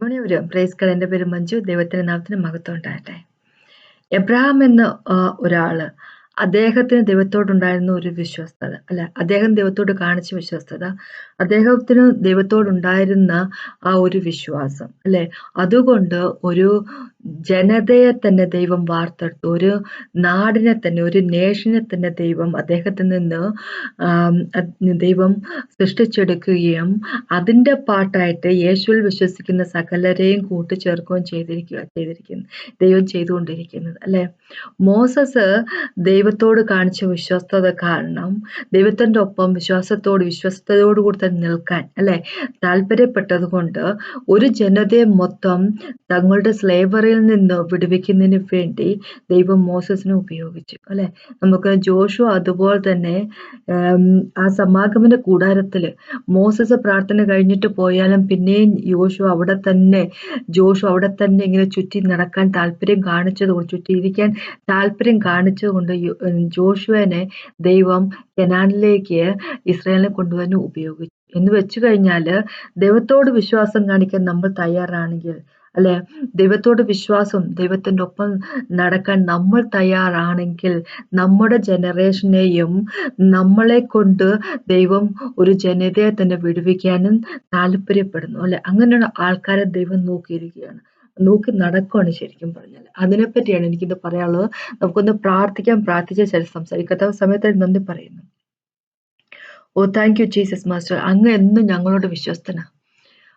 ഒരു പ്രൈസ് പേര് മഞ്ജു ദൈവത്തിന്റെ നാമത്തിന് മഹത്വം ഉണ്ടാകട്ടെ. എബ്രഹാം എന്ന ഒരാൾ അദ്ദേഹത്തിന് ദൈവത്തോടുണ്ടായിരുന്ന ഒരു വിശ്വസ്തത അല്ല അദ്ദേഹം ദൈവത്തോട് കാണിച്ച വിശ്വസ്തത അദ്ദേഹത്തിന് ദൈവത്തോടുണ്ടായിരുന്ന ആ ഒരു വിശ്വാസം അല്ലെ? അതുകൊണ്ട് ഒരു ജനതയെ തന്നെ ദൈവം വാർത്തെടുത്തു ഒരു നാടിനെ തന്നെ ഒരു നേഷനെ തന്നെ ദൈവം അദ്ദേഹത്തിൽ നിന്ന് ദൈവം സൃഷ്ടിച്ചെടുക്കുകയും അതിന്റെ പാട്ടായിട്ട് യേശുവിൽ വിശ്വസിക്കുന്ന സകലരെയും കൂട്ടിച്ചേർക്കുകയും ചെയ്തിരിക്കുക ചെയ്തിരിക്കുന്നു ദൈവം ചെയ്തുകൊണ്ടിരിക്കുന്നത് അല്ലെ? മോസസ് ദൈവത്തോട് കാണിച്ച വിശ്വസ്തത കാരണം ദൈവത്തിന്റെ ഒപ്പം വിശ്വാസത്തോട് വിശ്വസ്തയോട് കൂടി തന്നെ നിൽക്കാൻ അല്ലെ? താല്പര്യപ്പെട്ടത് കൊണ്ട് ഒരു ജനതയെ മൊത്തം തങ്ങളുടെ സ്ലേവറിയിൽ നിന്ന് വിടുവിക്കുന്നതിന് വേണ്ടി ദൈവം മോസസിനെ ഉപയോഗിച്ചു അല്ലെ? നമുക്ക് ജോഷു അതുപോലെ തന്നെ ആ സമാഗമന കൂടാരത്തിൽ മോസസ് പ്രാർത്ഥന കഴിഞ്ഞിട്ട് പോയാലും പിന്നെയും യോശു അവിടെ തന്നെ ജോഷു അവിടെ തന്നെ ഇങ്ങനെ ചുറ്റി നടക്കാൻ താല്പര്യം കാണിച്ചത് കൊണ്ട് ചുറ്റിയിരിക്കാൻ താല്പര്യം കാണിച്ചത് കൊണ്ട് ജോഷുവിനെ ദൈവം കനാനിലേക്ക് ഇസ്രായേലിനെ കൊണ്ടുവന്ന് ഉപയോഗിച്ചു. എന്ന് വെച്ചു കഴിഞ്ഞാൽ ദൈവത്തോട് വിശ്വാസം കാണിക്കാൻ നമ്മൾ തയ്യാറാണെങ്കിൽ അല്ലെ? ദൈവത്തോട് വിശ്വാസം ദൈവത്തിന്റെ ഒപ്പം നടക്കാൻ നമ്മൾ തയ്യാറാണെങ്കിൽ നമ്മുടെ ജനറേഷനെയും നമ്മളെ കൊണ്ട് ദൈവം ഒരു ജനതയെ തന്നെ വിടുവിക്കാനും താല്പര്യപ്പെടുന്നു അല്ലെ? അങ്ങനെയുള്ള ആൾക്കാരെ ദൈവം നോക്കിയിരിക്കുകയാണ്. നോക്കി നടക്കുകയാണ് ശരിക്കും പറഞ്ഞാൽ അതിനെപ്പറ്റിയാണ് എനിക്കിത് പറയാനുള്ളത്. നമുക്കൊന്ന് പ്രാർത്ഥിക്കാം. പ്രാർത്ഥിച്ച ശേഷം സംസാരിക്കാത്ത സമയത്ത് നന്ദി പറയുന്നു. ഓ താങ്ക് യു ജീസസ് മാസ്റ്റർ അങ്ങ് എന്നും ഞങ്ങളോട് വിശ്വസ്തനാ.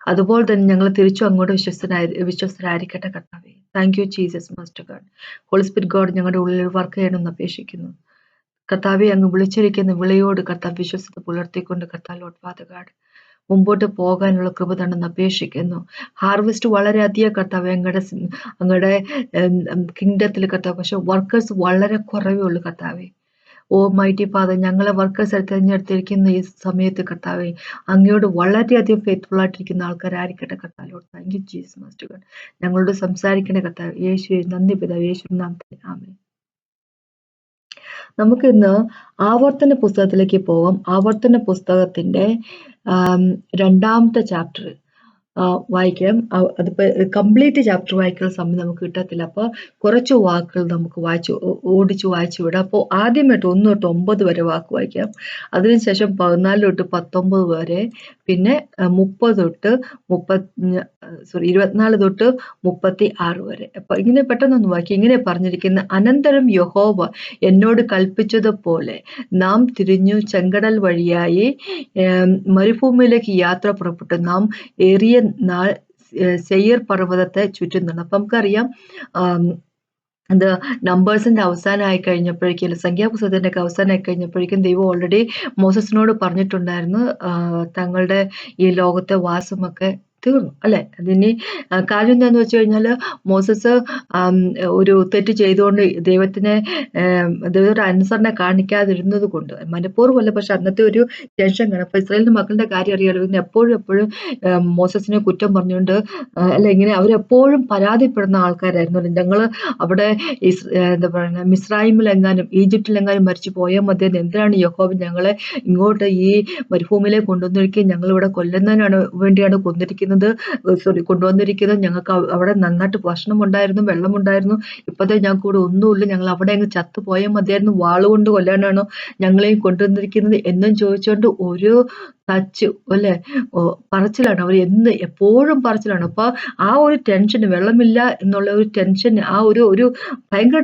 അതുപോലെ തന്നെ ഞങ്ങൾ തിരിച്ചും അങ്ങോട്ട് വിശ്വസ്തനായി വിശ്വസ്തരായിരിക്കട്ടെ കർത്താവേ. Thank you Jesus master God Holy Spirit God ഞങ്ങളുടെ ഉള്ളിൽ വർക്ക് ചെയ്യണമെന്ന് അപേക്ഷിക്കുന്നു. കർത്താവെ അങ്ങ് വിളിച്ചിരിക്കുന്ന വിളയോട് കർത്താവ് വിശ്വസത പുലർത്തിക്കൊണ്ട് കർത്താവ് ഫാദർ ഗാഡ് മുമ്പോട്ട് പോകാനുള്ള കൃപ തന്നെന്ന് അപേക്ഷിക്കുന്നു. ഹാർവെസ്റ്റ് വളരെയധികം കർത്താവ് അങ്ങടെ അങ്ങയുടെ കിങ്ഡത്തിൽ കർത്താവ്. പക്ഷെ വർക്കേഴ്സ് വളരെ കുറവേ ഉള്ളൂ കർത്താവെ. ഓ മൈറ്റി ഫാദർ ഞങ്ങളെ വർക്കേഴ്സ് തിരഞ്ഞെടുത്തിരിക്കുന്ന ഈ സമയത്ത് കർത്താവെ അങ്ങയോട് വളരെയധികം ഫെയ്ത്ത്ഫുൾ ആയിട്ടിരിക്കുന്ന ആൾക്കാരായിരിക്കട്ടെ കർത്താവോട് thank you Jesus master God ഞങ്ങളോട് സംസാരിക്കണ കർത്താവ്. യേശു നന്ദി പിതാവ്. യേശു നാം ആമേ നമുക്ക് ഇന്ന് ആവർത്തന പുസ്തകത്തിലേക്ക് പോവാം. ആവർത്തന പുസ്തകത്തിന്റെ രണ്ടാമത്തെ ചാപ്റ്റർ വായിക്കാം. അതിപ്പോൾ അതിപ്പോ കംപ്ലീറ്റ് ചാപ്റ്റർ വായിക്കുന്ന സമയം നമുക്ക് കിട്ടത്തില്ല. അപ്പോൾ കുറച്ച് വാക്കുകൾ നമുക്ക് വായിച്ച് ഓടിച്ച് വായിച്ചു വിടാം. അപ്പോൾ ആദ്യമായിട്ട് ഒന്ന് തൊട്ട് ഒമ്പത് വരെ വാക്ക് വായിക്കാം. അതിനുശേഷം പതിനാല് തൊട്ട് പത്തൊമ്പത് വരെ പിന്നെ മുപ്പത് തൊട്ട് മുപ്പത്തി സോറി ഇരുപത്തിനാല് തൊട്ട് മുപ്പത്തി ആറ് വരെ. അപ്പോൾ ഇങ്ങനെ പെട്ടെന്നൊന്ന് വാക്കി ഇങ്ങനെ പറഞ്ഞിരിക്കുന്ന അനന്തരം യഹോവ എന്നോട് കൽപ്പിച്ചതുപോലെ നാം തിരിഞ്ഞു ചെങ്കടൽ വഴിയായി മരുഭൂമിയിലേക്ക് യാത്ര പുറപ്പെട്ടു. നാം ഏറിയ നാൾ സെയ്യർ പർവതത്തെ ചുറ്റുന്നുണ്ട്. അപ്പൊ നമുക്കറിയാം അത് നമ്പേഴ്സിന്റെ അവസാനമായി കഴിഞ്ഞപ്പോഴേക്കും അല്ലെ സംഖ്യാപുസ്തകത്തിന്റെ ഒക്കെ അവസാനമായി കഴിഞ്ഞപ്പോഴേക്കും ദൈവം ഓൾറെഡി മോസസിനോട് പറഞ്ഞിട്ടുണ്ടായിരുന്നു തങ്ങളുടെ ഈ ലോകത്തെ വാസമൊക്കെ തീർന്നു അല്ലെ? അതിന് കാര്യം എന്താന്ന് വെച്ച് കഴിഞ്ഞാൽ മോസസ് ഒരു തെറ്റ് ചെയ്തുകൊണ്ട് ദൈവത്തിനെ ദൈവത്തോട് അനുസരണ കാണിക്കാതിരുന്നത് കൊണ്ട് മനഃപൂർവമല്ല പക്ഷെ അന്നത്തെ ഒരു ടെൻഷൻ കാണും. അപ്പൊ ഇസ്രായേലിന്റെ മക്കളുടെ കാര്യം അറിയാലോ ഇങ്ങനെ എപ്പോഴും എപ്പോഴും മോസസിനെ കുറ്റം പറഞ്ഞുകൊണ്ട് അല്ലെ ഇങ്ങനെ അവരെപ്പോഴും പരാതിപ്പെടുന്ന ആൾക്കാരായിരുന്നു. ഞങ്ങൾ അവിടെ എന്താ പറയുക മിസ്രൈമിലെങ്ങാനും ഈജിപ്തിലെങ്ങാനും മരിച്ചു പോയാൽ മതി എന്തിനാണ് യഹോബ് ഞങ്ങളെ ഇങ്ങോട്ട് ഈ മരുഭൂമിയിലേക്ക് കൊണ്ടുവന്നിരിക്കുകയും ഞങ്ങൾ ഇവിടെ കൊല്ലുന്നതിനാണ് വേണ്ടിയാണ് കൊന്നിരിക്കുന്നത്. സോറി കൊണ്ടുവന്നിരിക്കുന്നത് ഞങ്ങൾക്ക് അവിടെ നന്നായിട്ട് ഭക്ഷണം ഉണ്ടായിരുന്നു വെള്ളം ഉണ്ടായിരുന്നു ഇപ്പോഴത്തെ ഞങ്ങൾക്ക് ഇവിടെ ഒന്നുമില്ല. ഞങ്ങൾ അവിടെ അങ്ങ് ചത്തു പോയാൽ മതിയായിരുന്നു. വാളുകൊണ്ട് കൊല്ലാനാണോ ഞങ്ങളെയും കൊണ്ടുവന്നിരിക്കുന്നത് എന്നും ചോദിച്ചുകൊണ്ട് ഒരു ടച്ച് അല്ലെ? പറച്ചിലാണ് അവർ എന്ന് എപ്പോഴും പറച്ചിലാണ്. അപ്പൊ ആ ഒരു ടെൻഷൻ വെള്ളമില്ല എന്നുള്ള ഒരു ടെൻഷൻ ആ ഒരു ഒരു ഭയങ്കര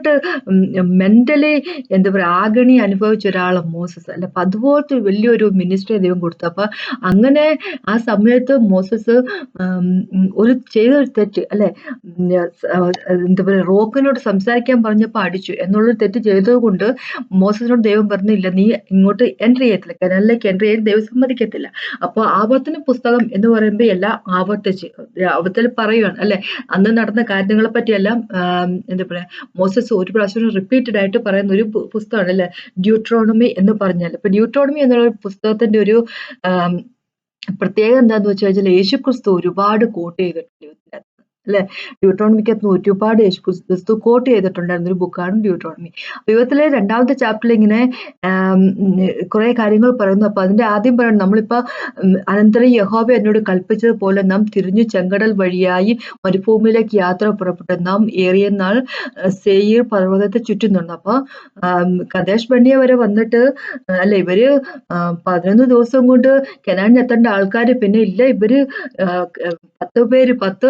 മെന്റലി എന്താ പറയുക ആഗണി അനുഭവിച്ച ഒരാളാണ് മോസസ്. അല്ല അപ്പൊ അതുപോലത്തെ വലിയൊരു മിനിസ്ട്രി ദൈവം കൊടുത്തു. അപ്പൊ അങ്ങനെ ആ സമയത്ത് മോസസ് ഒരു ചെയ്ത ഒരു തെറ്റ് അല്ലെ? എന്താ പറയുക റോക്കിനോട് സംസാരിക്കാൻ പറഞ്ഞപ്പോൾ അടിച്ചു. എന്നുള്ളൊരു തെറ്റ് ചെയ്തത് കൊണ്ട് മോസസിനോട് ദൈവം പറഞ്ഞില്ല നീ ഇങ്ങോട്ട് എൻട്രി ചെയ്യത്തില്ല. കനാലിലേക്ക് എൻട്രി ചെയ്യാൻ ദൈവം അപ്പോൾ ആവർത്തന പുസ്തകം എന്ന് പറയുമ്പോൾ എല്ലാം ആവർത്തിച്ച് അവത്തിൽ പറയുകയാണ് അല്ലെ? അന്ന് നടന്ന കാര്യങ്ങളെ പറ്റിയെല്ലാം എന്താ പറയാ മോസസ് ഒരു പ്രാവശ്യം റിപ്പീറ്റഡ് ആയിട്ട് പറയുന്ന ഒരു പുസ്തകമാണ് അല്ലെ? ഡ്യൂട്രോണമി എന്ന് പറഞ്ഞാൽ ഇപ്പൊ ഡ്യൂട്രോണമി എന്നുള്ള പുസ്തകത്തിന്റെ ഒരു പ്രത്യേകം എന്താന്ന് വെച്ച് കഴിഞ്ഞാൽ യേശുക്രിസ്തു ഒരുപാട് കോട്ട് ചെയ്തിട്ടുണ്ട്. അല്ലെ? ഡ്യൂട്രോണമിക്കകത്ത് ഒരുപാട് യേശു ക്രിസ്- ക്രിസ്തു കോട്ട് ചെയ്തിട്ടുണ്ടായിരുന്ന ഒരു ബുക്കാണ് ഡ്യൂട്രോണമി ദൈവത്തിലെ രണ്ടാമത്തെ ചാപ്റ്ററിൽ ഇങ്ങനെ കുറെ കാര്യങ്ങൾ പറയുന്നു. അപ്പൊ അതിന്റെ ആദ്യം പറയുന്നത് നമ്മളിപ്പോ അനന്തര യഹോവ എന്നോട് കൽപ്പിച്ചതുപോലെ നാം തിരിഞ്ഞു ചെങ്കടൽ വഴിയായി മരുഭൂമിയിലേക്ക് യാത്ര പുറപ്പെട്ടു നാം ഏറിയ നാൾ സെയിർ പർവതത്തെ ചുറ്റുന്നുണ്ട് അപ്പൊ ആം, കദേശ് ബണ്ണിയ വരെ വന്നിട്ട് അല്ല ഇവർ പതിനൊന്ന് ദിവസം കൊണ്ട് കെനാനിൽ എത്തേണ്ട ആൾക്കാർ പിന്നെ ഇല്ല. ഇവർ പത്ത് പേര് പത്ത്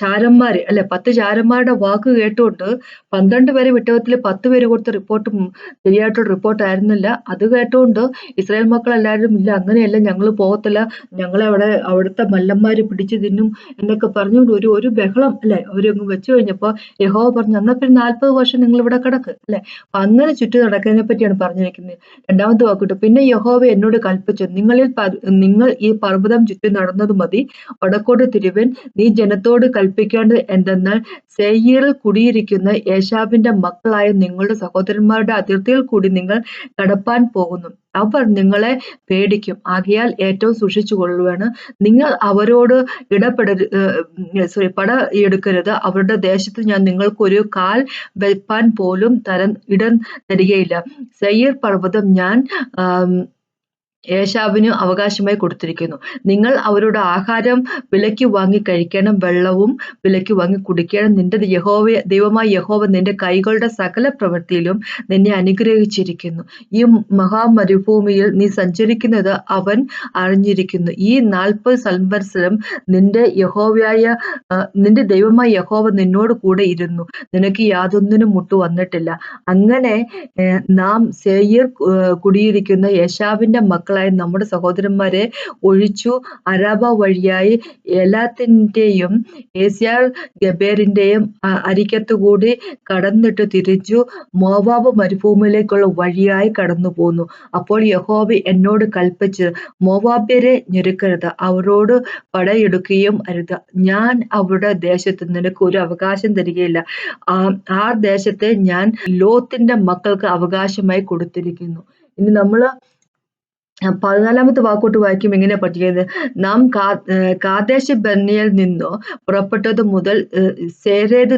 ചാരന്മാര് അല്ലെ പത്ത് ചാരന്മാരുടെ വാക്ക് കേട്ടുകൊണ്ട് പന്ത്രണ്ട് പേരെ വിട്ടവത്തിൽ പത്ത് പേര് കൊടുത്ത റിപ്പോർട്ടും ശരിയായിട്ടുള്ള റിപ്പോർട്ട് ആയിരുന്നില്ല. അത് കേട്ടുകൊണ്ട് ഇസ്രായേൽ മക്കൾ എല്ലാവരും ഇല്ല അങ്ങനെയല്ല ഞങ്ങൾ പോകത്തില്ല ഞങ്ങളെ അവിടെ അവിടുത്തെ മല്ലന്മാർ പിടിച്ചു തിന്നും എന്നൊക്കെ പറഞ്ഞുകൊണ്ട് ഒരു ഒരു ബഹളം അല്ലെ അവരങ്ങ് വെച്ചു കഴിഞ്ഞപ്പോ യഹോ പറഞ്ഞു എന്നാ പിന്നെ നാൽപ്പത് വർഷം നിങ്ങൾ ഇവിടെ കിടക്ക് അല്ലെ. അപ്പൊ അങ്ങനെ ചുറ്റി നടക്കുന്നതിനെ പറ്റിയാണ് പറഞ്ഞിരിക്കുന്നത്. രണ്ടാമത്തെ വാക്കിട്ട് പിന്നെ യഹോവ എന്നോട് കൽപ്പിച്ചു നിങ്ങളിൽ നിങ്ങൾ ഈ പർവതം ചുറ്റി നടന്നത് മതി വടക്കോട്ട് തിരുവൻ നീ ജനത്തോട് കൽപ്പിക്കേണ്ടത് എന്തെന്നാൽ സെയ്യറിൽ കുടിയിരിക്കുന്ന യേശാവിന്റെ മക്കളായ നിങ്ങളുടെ സഹോദരന്മാരുടെ അതിർത്തിയിൽ കൂടി നിങ്ങൾ കടപ്പാൻ പോകുന്നു. അവർ നിങ്ങളെ പേടിക്കും. ആകയാൽ ഏറ്റവും സൂക്ഷിച്ചു കൊള്ളുവാണ്. നിങ്ങൾ അവരോട് ഇടപെടരു സോറി പട എടുക്കരുത്. അവരുടെ ദേശത്ത് ഞാൻ നിങ്ങൾക്കൊരു കാൽ വെപ്പാൻ പോലും തരം ഇടം തരികയില്ല. സെയ്യർ പർവതം ഞാൻ ഏശാവിന് അവകാശമായി കൊടുത്തിരിക്കുന്നു. നിങ്ങൾ അവരുടെ ആഹാരം വിലയ്ക്ക് വാങ്ങി കഴിക്കണം വെള്ളവും വിലയ്ക്ക് വാങ്ങി കുടിക്കണം. നിന്റെ യഹോവ ദൈവമായ യഹോവ നിന്റെ കൈകളുടെ സകല പ്രവൃത്തിയിലും നിന്നെ അനുഗ്രഹിച്ചിരിക്കുന്നു. ഈ മഹാമരുഭൂമിയിൽ നീ സഞ്ചരിക്കുന്നത് അവൻ അറിഞ്ഞിരിക്കുന്നു. ഈ നാൽപ്പത് സംവത്സരം നിന്റെ യഹോവയായ നിന്റെ ദൈവമായ യഹോവ നിന്നോട് കൂടെ ഇരുന്നു. നിനക്ക് യാതൊന്നിനും മുട്ടു വന്നിട്ടില്ല. അങ്ങനെ നാം സേയർ കുടിയിരിക്കുന്ന യേശാവിന്റെ മക്കളായ നമ്മുടെ സഹോദരന്മാരെ ഒഴിച്ചു അരാബ വഴിയായി എല്ലാത്തിന്റെയും ഏസ്യാർ ഗബേറിന്റെയും അരിക്കത്തുകൂടി കടന്നിട്ട് തിരിച്ചു മോവാബ് മരുഭൂമിയിലേക്കുള്ള വഴിയായി കടന്നു പോന്നു. അപ്പോൾ യഹോബി എന്നോട് കൽപ്പിച്ച് മോവാബ്യരെ ഞെരുക്കരുത് അവരോട് പടയെടുക്കുകയും അരുത്. ഞാൻ അവരുടെ ദേശത്ത് നിനക്ക് ഒരു അവകാശം തരികയില്ല. ആ ദേശത്തെ ഞാൻ ലോത്തിന്റെ മക്കൾക്ക് അവകാശമായി കൊടുത്തിരിക്കുന്നു. ഇനി നമ്മൾ ആ, പതിനാലാമത്തെ വാക്കോട്ട് വായിക്കും ഇങ്ങനെ പഠിക്കുന്നത് നാം കാദേശ ബന്നിയിൽ നിന്നോ പുറപ്പെട്ടത് മുതൽ സേരേത്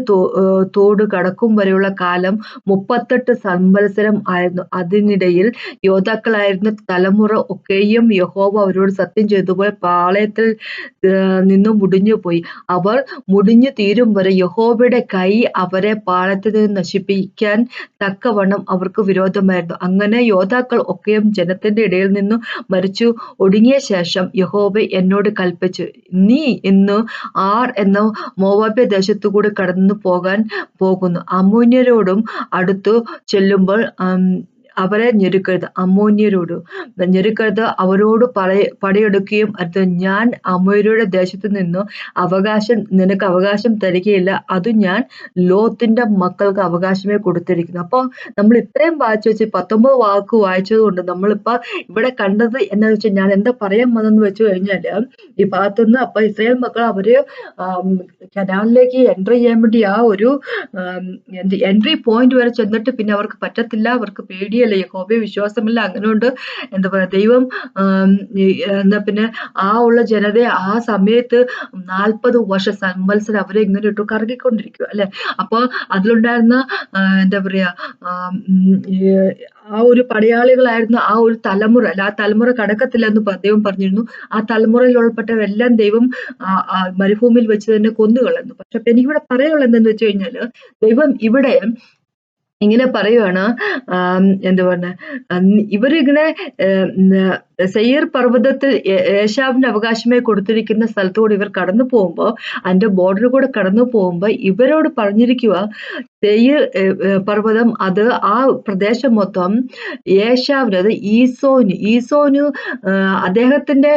തോട് കടക്കും വരെയുള്ള കാലം മുപ്പത്തെട്ട് സംവത്സരം ആയിരുന്നു. അതിനിടയിൽ യോദ്ധാക്കളായിരുന്ന തലമുറ ഒക്കെയും യഹോവ അവരോട് സത്യം ചെയ്തതുപോലെ പാളയത്തിൽ നിന്നും മുടിഞ്ഞു പോയി അവർ മുടിഞ്ഞു തീരും വരെ യഹോവയുടെ കൈ അവരെ പാളയത്തിൽ നിന്ന് നശിപ്പിക്കാൻ തക്കവണ്ണം അവർക്ക് വിരോധമായിരുന്നു. അങ്ങനെ യോദ്ധാക്കൾ ഒക്കെയും ജനത്തിന്റെ ഇടയിൽ നിന്നും മരിച്ചു. ഒടുങ്ങിയ ശേഷം യഹോവ എന്നോട് കൽപ്പിച്ചു നീ ഇന്ന് ആർ എന്ന മോവാബ്യ ദേശത്തുകൂടി കടന്നു പോകാൻ പോകുന്നു. അമൂന്യരോടും അടുത്തു ചെല്ലുമ്പോൾ അവരെ ഞെരുക്കരുത്. അമോന്യരോട് ഞെരുക്കരുത്. അവരോട് പറയ പടയെടുക്കുകയും അത് ഞാൻ അമോന്യരുടെ ദേശത്ത് നിന്നു അവകാശം നിനക്ക് അവകാശം തരികയില്ല. അത് ഞാൻ ലോത്തിന്റെ മക്കൾക്ക് അവകാശമേ കൊടുത്തിരിക്കുന്നു. അപ്പോൾ നമ്മൾ ഇത്രയും വായിച്ചു വെച്ച് പത്തൊമ്പത് വാക്ക് വായിച്ചത് കൊണ്ട് നമ്മളിപ്പോ ഇവിടെ കണ്ടത് എന്താ വെച്ചാൽ ഞാൻ എന്താ പറയാൻ വന്നെന്ന് വെച്ചു കഴിഞ്ഞാൽ ഈ ഭാഗത്തുനിന്ന് അപ്പൊ ഇസ്രായേൽ മക്കൾ അവർ കനാലിലേക്ക് എൻട്രി ചെയ്യാൻ വേണ്ടി ആ ഒരു എൻട്രി പോയിന്റ് വരെ ചെന്നിട്ട് പിന്നെ അവർക്ക് പറ്റത്തില്ല. അവർക്ക് പേടിയല്ല. യഹോബയെ വിശ്വാസമില്ല. അങ്ങനെ ഉണ്ട് എന്താ പറയാ ദൈവം എന്താ പിന്നെ ആ ഉള്ള ജനതയെ ആ സമയത്ത് നാൽപ്പത് വർഷ സംവത്സരം അവരെ ഇങ്ങനെ ഇട്ടു കറങ്ങിക്കൊണ്ടിരിക്കുക അല്ലെ? അപ്പൊ അതിലുണ്ടായിരുന്ന എന്താ പറയാ ആം, ഒരു പടയാളികളായിരുന്നു ആ ഒരു തലമുറ അല്ല ആ തലമുറ കടക്കത്തില്ല എന്ന് ദൈവം പറഞ്ഞിരുന്നു. ആ തലമുറയിൽ ഉൾപ്പെട്ടവരെല്ലാം ദൈവം മരുഭൂമിയിൽ വെച്ച് തന്നെ കൊന്നുകളഞ്ഞു. പക്ഷെ എനിക്കിവിടെ പറയാനുള്ളത് എന്തെന്ന് വെച്ച് കഴിഞ്ഞാൽ ദൈവം ഇവിടെ ഇങ്ങനെ പറയുവാണ് എന്താ പറഞ്ഞ ഇവരിങ്ങനെ സെയ്യർ പർവതത്തിൽ ഏഷാവിന് അവകാശമായി കൊടുത്തിരിക്കുന്ന സ്ഥലത്തോട് ഇവർ കടന്നു പോകുമ്പോ അതിന്റെ ബോർഡർ കൂടെ കടന്നു പോകുമ്പോ ഇവരോട് പറഞ്ഞിരിക്കുക സെയ്യർ പർവതം അത് ആ പ്രദേശം മൊത്തം ഏശാവിന് അത് ഈസോന് ഈസോന് അദ്ദേഹത്തിന്റെ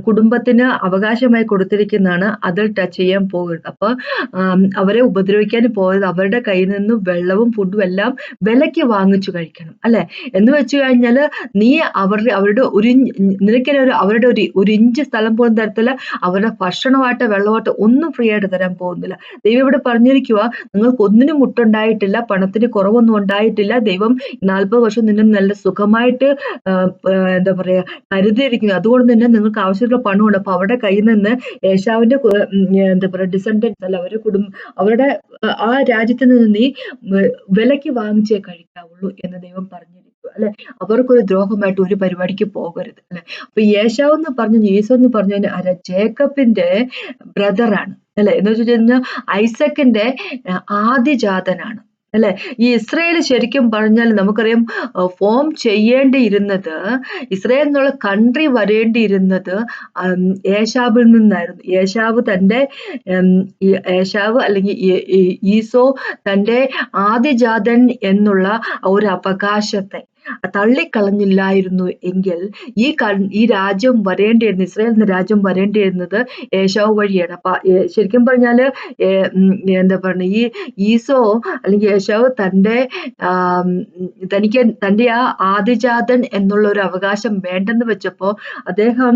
കുടുംബത്തിന് അവകാശമായി കൊടുത്തിരിക്കുന്നതാണ് അതിൽ ടച്ച് ചെയ്യാൻ പോകരുത് അപ്പോൾ അവരെ ഉപദ്രവിക്കാൻ പോയത് അവരുടെ കയ്യിൽ നിന്നും വെള്ളവും ഫുഡും എല്ലാം എല്ലാം വിലയ്ക്ക് വാങ്ങിച്ചു കഴിക്കണം അല്ലെ? എന്ന് വെച്ചു കഴിഞ്ഞാൽ നീ അവരുടെ അവരുടെ ഒരു നിനക്കിനെ ഒരു അവരുടെ ഒരു ഒരു ഇഞ്ച് സ്ഥലം പോലും തരത്തില്ല. അവരുടെ ഭക്ഷണമായിട്ട് വെള്ളമായിട്ട് ഒന്നും ഫ്രീ ആയിട്ട് തരാൻ പോകുന്നില്ല. ദൈവം ഇവിടെ പറഞ്ഞിരിക്കുക നിങ്ങൾക്ക് ഒന്നിനും മുട്ടുണ്ടായിട്ടില്ല പണത്തിന് കുറവൊന്നും ഉണ്ടായിട്ടില്ല. ദൈവം നാൽപ്പത് വർഷം നിന്നും നല്ല സുഖമായിട്ട് എന്താ പറയാ കരുതിയിരിക്കുന്നു. അതുകൊണ്ട് തന്നെ നിങ്ങൾക്ക് ആവശ്യമുള്ള പണമുണ്ട്. അപ്പൊ അവരുടെ കയ്യിൽ നിന്ന് യേശാവിന്റെ എന്താ പറയാ ഡിസെൻഡൻസ് അല്ല അവരുടെ കുടുംബം അവരുടെ ആ രാജ്യത്ത് നിന്ന് നീ വിലയ്ക്ക് വാങ്ങിച്ചേ കഴിക്കാവുള്ളൂ എന്ന് ദൈവം പറഞ്ഞിരിക്കും അല്ലെ? അവർക്കൊരു ദ്രോഹമായിട്ട് ഒരു പരിപാടിക്ക് പോകരുത് അല്ലെ? അപ്പൊ യേശാവ് എന്ന് പറഞ്ഞു യേശു എന്ന് പറഞ്ഞു അല്ല ജേക്കബിന്റെ ബ്രദറാണ് അല്ലെ? എന്ന് വെച്ച് കഴിഞ്ഞാൽ ഐസക്കിന്റെ ആദ്യജാതനാണ്. അല്ലെ? ഈ ഇസ്രയേൽ ശരിക്കും പറഞ്ഞാൽ നമുക്കറിയാം ഫോം ചെയ്യേണ്ടിയിരുന്നത് ഇസ്രയേൽ എന്നുള്ള കൺട്രി വരേണ്ടിയിരുന്നത് ഏഷാബിൽ നിന്നായിരുന്നു. ഏഷാവ് തന്റെ ഏഷാവ് അല്ലെങ്കിൽ ഈസോ തന്റെ ആദിജാതൻ എന്നുള്ള ഒരു അവകാശത്തെ തള്ളിക്കളഞ്ഞില്ലായിരുന്നു എങ്കിൽ ഈ ഈ രാജ്യം വരേണ്ടിയിരുന്നത് ഇസ്രായേൽ എന്ന രാജ്യം വരേണ്ടിയിരുന്നത് ഏശാവ് വഴിയാണ്. അപ്പൊ ശരിക്കും പറഞ്ഞാൽ എന്താ പറയുക ഈ ഈസോ അല്ലെങ്കിൽ ഏശാവ് തന്റെ തനിക്ക് തന്റെ ആ ആദിജാതൻ എന്നുള്ള ഒരു അവകാശം വേണ്ടെന്ന് വെച്ചപ്പോ അദ്ദേഹം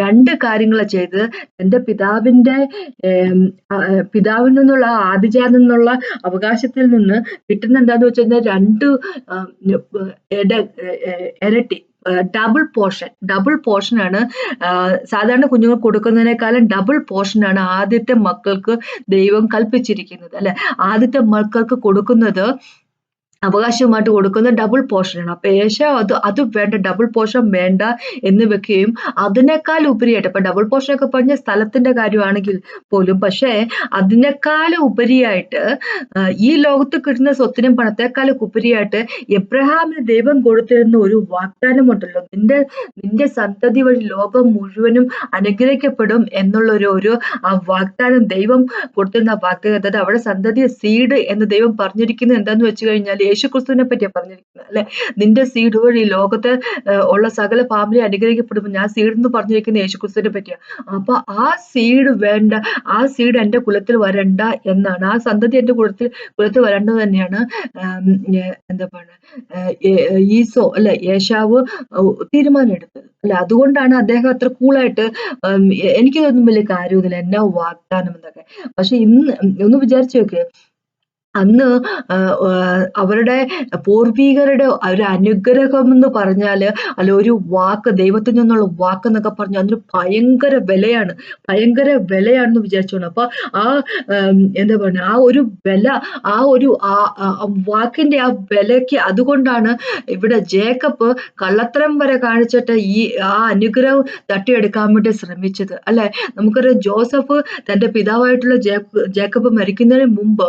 രണ്ട് കാര്യങ്ങൾ ചെയ്ത് തന്റെ പിതാവിന്റെ പിതാവിൽ നിന്നുള്ള ആദിജാതൻ എന്നുള്ള അവകാശത്തിൽ നിന്ന് കിട്ടുന്ന എന്താന്ന് വെച്ച് കഴിഞ്ഞാൽ രണ്ട് ഇരട്ടി ഡബിൾ പോർഷൻ ഡബിൾ പോർഷനാണ് സാധാരണ കുഞ്ഞുങ്ങൾ കൊടുക്കുന്നതിനേക്കാളും ഡബിൾ പോർഷനാണ് ആദ്യത്തെ മക്കൾക്ക് ദൈവം കൽപ്പിച്ചിരിക്കുന്നത് അല്ലെ? ആദ്യത്തെ മക്കൾക്ക് കൊടുക്കുന്നത് അവകാശമായിട്ട് കൊടുക്കുന്ന ഡബിൾ പോർഷനാണ് അപ്പൊ ഏഷ്യ അത് അത് വേണ്ട ഡബിൾ പോർഷൻ വേണ്ട എന്ന് വെക്കുകയും അതിനേക്കാൾ ഉപരിയായിട്ട് അപ്പൊ ഡബിൾ പോർഷൻ ഒക്കെ പറഞ്ഞ സ്ഥലത്തിന്റെ കാര്യമാണെങ്കിൽ പോലും പക്ഷേ അതിനേക്കാൾ ഉപരിയായിട്ട് ഈ ലോകത്ത് കിട്ടുന്ന സ്വത്തിനും പണത്തേക്കാൾ ഉപരിയായിട്ട് എബ്രഹാമിന് ദൈവം കൊടുത്തിരുന്ന ഒരു വാഗ്ദാനമുണ്ടല്ലോ. നിന്റെ നിന്റെ സന്തതി വഴി ലോകം മുഴുവനും അനുഗ്രഹിക്കപ്പെടും എന്നുള്ള ഒരു ഒരു ആ വാഗ്ദാനം ദൈവം കൊടുത്തിരുന്ന വാഗ്ദാനം അവിടെ സന്തതി സീഡ് എന്ന് ദൈവം പറഞ്ഞിരിക്കുന്നത് എന്താന്ന് വെച്ച് കഴിഞ്ഞാൽ യേശുക്രിസ്തുവിനെ പറ്റിയാണ് പറഞ്ഞിരിക്കുന്നത് അല്ലെ? നിന്റെ സീഡ് വഴി ലോകത്ത് ഉള്ള സകല ഫാമിലി അനുഗ്രഹിക്കപ്പെടുമ്പോൾ ഞാൻ സീഡ് എന്ന് പറഞ്ഞിരിക്കുന്ന യേശുക്രിസ്തുവിനെ പറ്റിയാണ് അപ്പൊ ആ സീഡ് വേണ്ട ആ സീഡ് എന്റെ കുലത്തിൽ വരണ്ട എന്നാണ് ആ സന്തതി എന്റെ കുലത്തിൽ കുലത്തിൽ വരേണ്ടത് തന്നെയാണ് എന്താ പറയുക ഈസോ അല്ലെ യേശാവ് തീരുമാനമെടുത്തത് അല്ലെ അതുകൊണ്ടാണ് അദ്ദേഹം അത്ര കൂളായിട്ട് എനിക്കതൊന്നും വലിയ കാര്യമൊന്നുമില്ല എന്നാ വാഗ്ദാനം എന്നൊക്കെ. പക്ഷെ ഇന്ന് ഒന്ന് വിചാരിച്ചു നോക്ക് അന്ന് അവരുടെ പൂർവികരുടെ ഒരു അനുഗ്രഹം എന്ന് പറഞ്ഞാൽ അല്ല ഒരു വാക്ക് ദൈവത്തിൽ നിന്നുള്ള വാക്ക് എന്നൊക്കെ പറഞ്ഞാൽ അതിന് ഭയങ്കര വിലയാണ്. ഭയങ്കര വിലയാണെന്ന് വിചാരിച്ചോണം അപ്പൊ ആ എന്താ പറയുക ആ ഒരു വില ആ ഒരു ആ വാക്കിന്റെ ആ വിലയ്ക്ക് അതുകൊണ്ടാണ് ഇവിടെ ജേക്കബ് കള്ളത്തരം വരെ കാണിച്ചിട്ട് ഈ ആ അനുഗ്രഹം തട്ടിയെടുക്കാൻ വേണ്ടി ശ്രമിച്ചത്. അല്ലെ? നമുക്കൊരു ജോസഫ് തന്റെ പിതാവായിട്ടുള്ള ജേക്കബ് മരിക്കുന്നതിന് മുമ്പ്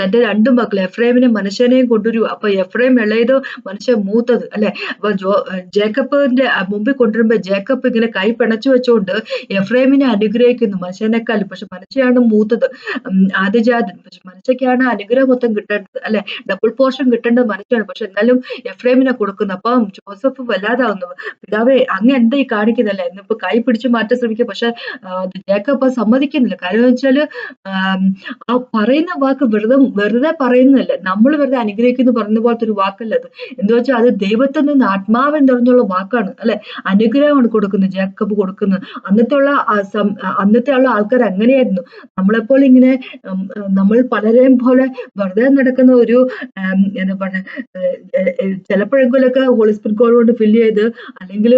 തന്റെ രണ്ടു മക്കൾ എഫ്രൈമിനെ മനുഷ്യനെയും കൊണ്ടുവരൂ. അപ്പൊ എഫ്രൈം ഇളയത് മനുഷ്യൻ മൂത്തത് അല്ലെ? അപ്പൊ ജോ ജേക്കബിന്റെ മുമ്പിൽ കൊണ്ടുവരുമ്പോ ജേക്കബ് ഇങ്ങനെ കൈ പിണച്ചു വെച്ചുകൊണ്ട് എഫ്രൈമിനെ അനുഗ്രഹിക്കുന്നു മനുഷ്യനെക്കാളും. പക്ഷെ മനുഷ്യയാണ് മൂത്തത്. ആദ്യജാതൻ പക്ഷെ മനുഷ്യക്കാണ് അനുഗ്രഹം മൊത്തം കിട്ടേണ്ടത് അല്ലെ? ഡബിൾ പോർഷൻ കിട്ടേണ്ടത് മനുഷ്യനാണ്. പക്ഷെ എന്നാലും എഫ്രൈമിനെ കൊടുക്കുന്നു. അപ്പം ജോസഫ് വല്ലാതാവുന്നു പിതാവേ അങ്ങ് എന്താ ഈ കാണിക്കുന്നില്ല എന്നിപ്പോ കൈ പിടിച്ചു മാറ്റാൻ ശ്രമിക്കുക. പക്ഷെ ജേക്കബ് സമ്മതിക്കുന്നില്ല. കാര്യം വെച്ചാൽ ആ പറയുന്ന വാക്ക് വെറുതെ വെറുതെ പറയുന്നതല്ല. നമ്മൾ വെറുതെ അനുഗ്രഹിക്കുന്നു പറഞ്ഞ പോലത്തെ ഒരു വാക്കല്ല അത്. എന്താ വെച്ചാൽ അത് ദൈവത്തിൽ നിന്ന് ആത്മാവൻ നിറഞ്ഞുള്ള വാക്കാണ്. അല്ലെ? അനുഗ്രഹമാണ് കൊടുക്കുന്നത് ജേക്കബ് കൊടുക്കുന്നത്. അന്നത്തെ ഉള്ള അന്നത്തെ ഉള്ള ആൾക്കാർ അങ്ങനെയായിരുന്നു. നമ്മളെപ്പോലെ ഇങ്ങനെ നമ്മൾ പലരെയും പോലെ വെറുതെ നടക്കുന്ന ഒരു എന്താ പറയുക ചിലപ്പോഴെങ്കിലൊക്കെ ഹോളിസ്പിൻ കോഡ് കൊണ്ട് ഫില്ല് ചെയ്ത് അല്ലെങ്കിൽ